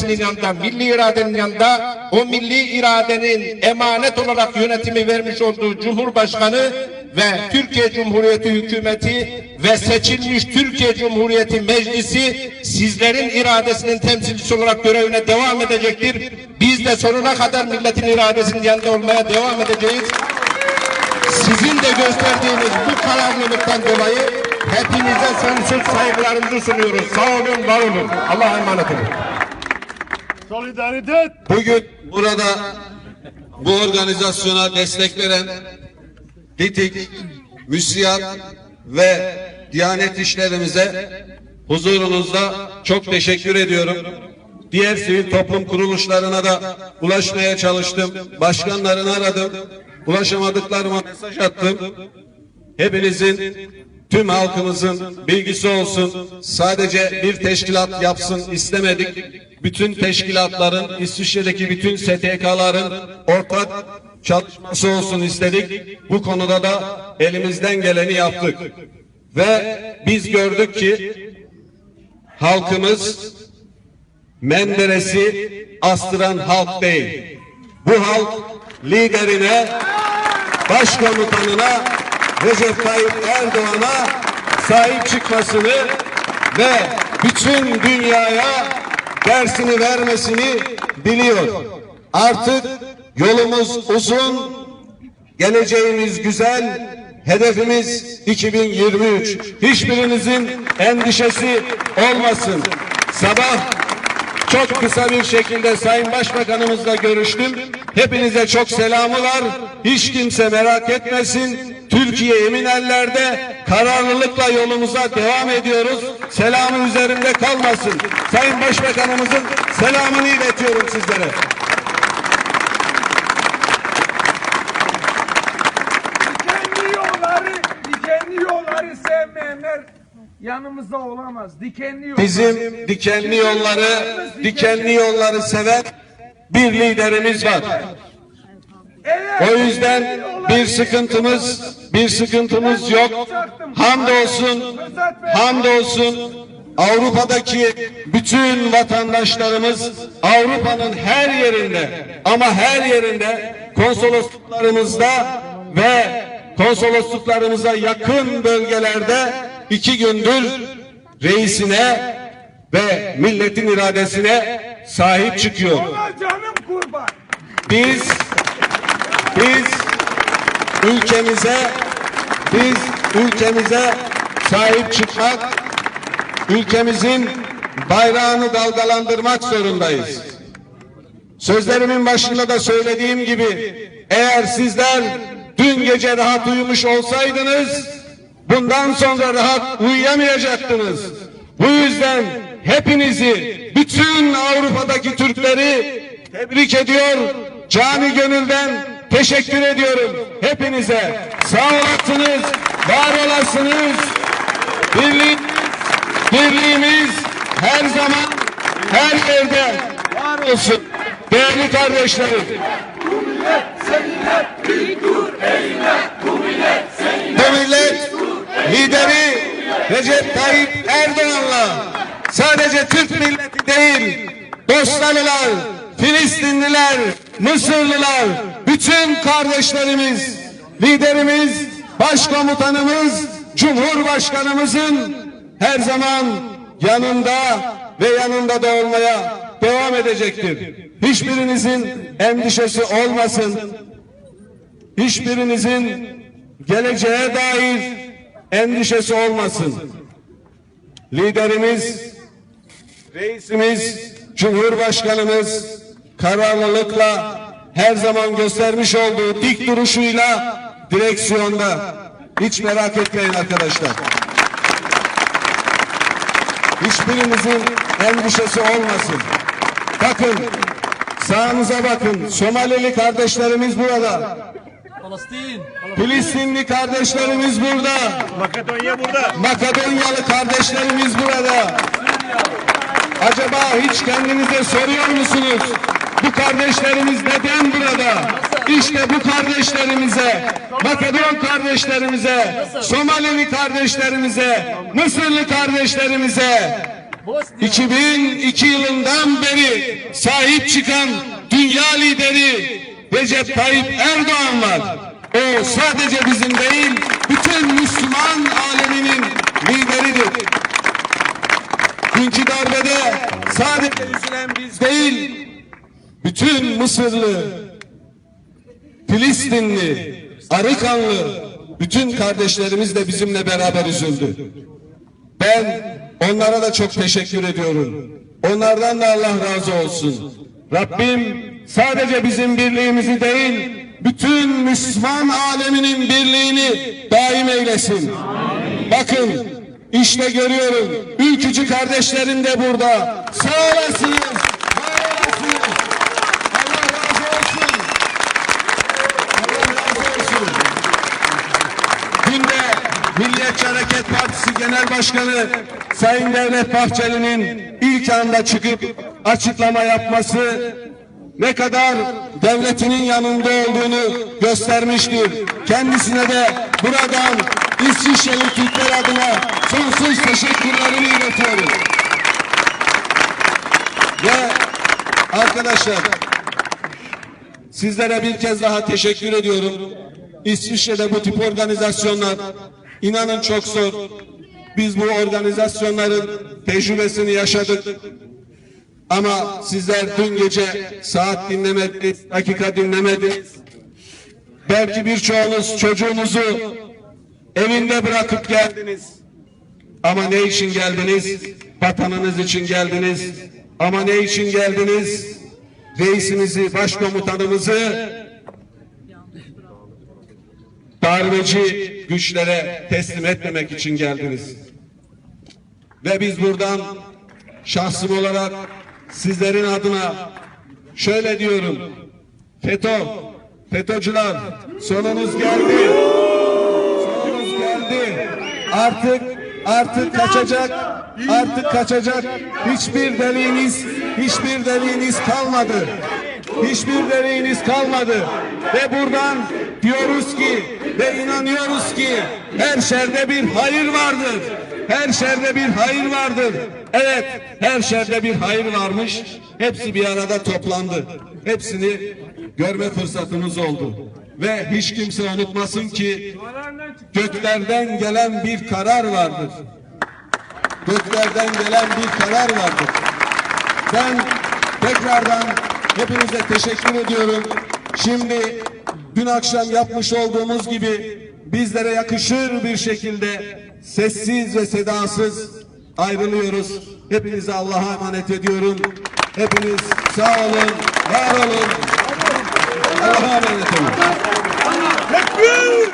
iradesinin yanında, milli iradenin yanında o milli iradenin emanet olarak yönetimi vermiş olduğu Cumhurbaşkanı ve Türkiye Cumhuriyeti hükümeti ve seçilmiş Türkiye Cumhuriyeti Meclisi sizlerin iradesinin temsilcisi olarak görevine devam edecektir. Biz de sonuna kadar milletin iradesinin yanında olmaya devam edeceğiz. Sizin de gösterdiğiniz bu kararlılıktan dolayı hepinize sonsuz saygılarımızı sunuyoruz. Sağ olun, var olun. Allah'a emanet olun. Solidaritet. Bugün burada bu organizasyona destek veren DİTİK, MÜSİAD ve Diyanet işlerimize huzurunuzda çok teşekkür ediyorum. Diğer sivil toplum kuruluşlarına da ulaşmaya çalıştım. Başkanlarını aradım. Ulaşamadıklarıma mesaj attım. Hepinizin tüm halkımızın bilgisi olsun. Sadece bir teşkilat yapsın istemedik. Bütün teşkilatların, İsviçre'deki bütün STK'ların ortak çalışması olsun istedik. Bu konuda da elimizden geleni yaptık. Ve biz gördük ki halkımız Menderes'i astıran halk değil. Bu halk liderine, başkomutanına Recep Tayyip Erdoğan'a sahip çıkmasını ve bütün dünyaya dersini vermesini biliyor. Artık yolumuz uzun, geleceğimiz güzel, hedefimiz 2023. Hiçbirinizin endişesi olmasın. Sabah çok kısa bir şekilde Sayın Başbakanımızla görüştüm. Hepinize çok selamı var. Hiç kimse merak etmesin. Türkiye emin ellerde kararlılıkla yolumuza devam ediyoruz. Selamı üzerimde kalmasın. Sayın Başbakanımızın selamını iletiyorum sizlere. Dikenli yolları, dikenli yolları sevmeyenler yanımızda olamaz. Dikenli yolları. Bizim dikenli yolları, dikenli yolları seven bir liderimiz var. O yüzden bir sıkıntımız, bir sıkıntımız yok. Hamdolsun, hamdolsun Avrupa'daki bütün vatandaşlarımız Avrupa'nın her yerinde ama her yerinde konsolosluklarımızda ve konsolosluklarımıza yakın bölgelerde iki gündür reisine ve milletin iradesine sahip çıkıyor. Biz biz ülkemize biz ülkemize sahip çıkmak ülkemizin bayrağını dalgalandırmak zorundayız. Sözlerimin başında da söylediğim gibi eğer sizler dün gece rahat uyumuş olsaydınız bundan sonra rahat uyuyamayacaktınız. Bu yüzden hepinizi bütün Avrupa'daki Türkleri tebrik ediyor. Cani gönülden teşekkür ediyorum hepinize. Sağ olasınız, var olasınız. Birlik, birliğimiz her zaman her yerde var olsun. Değerli kardeşlerim. Bu millet lideri Recep Tayyip Erdoğan'la sadece Türk milleti değil, Bostanlılar, Filistinliler, Mısırlılar, bütün kardeşlerimiz, liderimiz, başkomutanımız, Cumhurbaşkanımızın her zaman yanında ve yanında da olmaya devam edecektir. Hiçbirinizin endişesi olmasın. Hiçbirinizin geleceğe dair endişesi olmasın. Liderimiz, reisimiz, Cumhurbaşkanımız kararlılıkla her zaman göstermiş olduğu dik duruşuyla direksiyonda. Hiç merak etmeyin arkadaşlar. Hiçbirinizin endişesi olmasın. Bakın sağınıza bakın. Somalili kardeşlerimiz burada. Palestin. Filistinli kardeşlerimiz burada. Makedonya burada. Makedonyalı kardeşlerimiz burada. Acaba hiç kendinize soruyor musunuz? Kardeşlerimiz neden burada? İşte bu kardeşlerimize, Makedon kardeşlerimize, Somalili kardeşlerimize, Mısırlı kardeşlerimize Bosnia. 2002 yılından beri sahip çıkan dünya lideri Recep Tayyip Erdoğan var. O sadece bizim değil, bütün Müslüman aleminin lideridir. Dünkü darbede sadece üzülen biz değil, bütün Mısırlı, Filistinli, Arıkanlı, bütün kardeşlerimiz de bizimle beraber üzüldü. Ben onlara da çok teşekkür ediyorum. Onlardan da Allah razı olsun. Rabbim sadece bizim birliğimizi değil, bütün Müslüman aleminin birliğini daim eylesin. Bakın işte görüyorum ülkücü kardeşlerim de burada. Sağ olasınız. Var olasınız. Allah razı olsun. Allah razı olsun. Dün de Milliyetçi Hareket Partisi Genel Başkanı Sayın Devlet Bahçeli'nin ilk anda çıkıp açıklama yapması ne kadar devletinin yanında olduğunu göstermiştir. Kendisine de buradan İsviçreli Türkler adına sonsuz teşekkürlerimi iletiyorum. Ve arkadaşlar Sizlere bir kez daha teşekkür ediyorum. İsviçre'de bu tip organizasyonlar inanın çok zor. Biz bu organizasyonların tecrübesini yaşadık. Ama sizler dün gece saat dinlemediniz, dakika dinlemediniz. Belki birçoğunuz çocuğunuzu evinde bırakıp geldiniz. Ama ne için geldiniz? Vatanınız için geldiniz. Ama ne için geldiniz? Reisimizi, başkomutanımızı darbeci güçlere teslim etmemek için geldiniz. Ve biz buradan şahsım olarak sizlerin adına şöyle diyorum. FETÖ, FETÖ'cüler sonunuz geldi. Sonunuz geldi. Artık artık kaçacak. Artık kaçacak. Hiçbir deliğiniz, hiçbir deliğiniz kalmadı. Hiçbir deliğiniz kalmadı. Ve buradan diyoruz ki ve inanıyoruz ki her şerde bir hayır vardır. Her şerde bir hayır vardır. Evet, her şerde bir hayır varmış. Hepsi bir arada toplandı. Hepsini görme fırsatımız oldu. Ve hiç kimse unutmasın ki göklerden gelen bir karar vardır. Göklerden gelen bir karar vardır. Ben tekrardan hepinize teşekkür ediyorum. Şimdi dün akşam yapmış olduğumuz gibi bizlere yakışır bir şekilde sessiz ve sedasız ayrılıyoruz. Hepinize Allah'a emanet ediyorum. Hepiniz sağ olun, var olun. Allah'a emanet olun. Tekbir!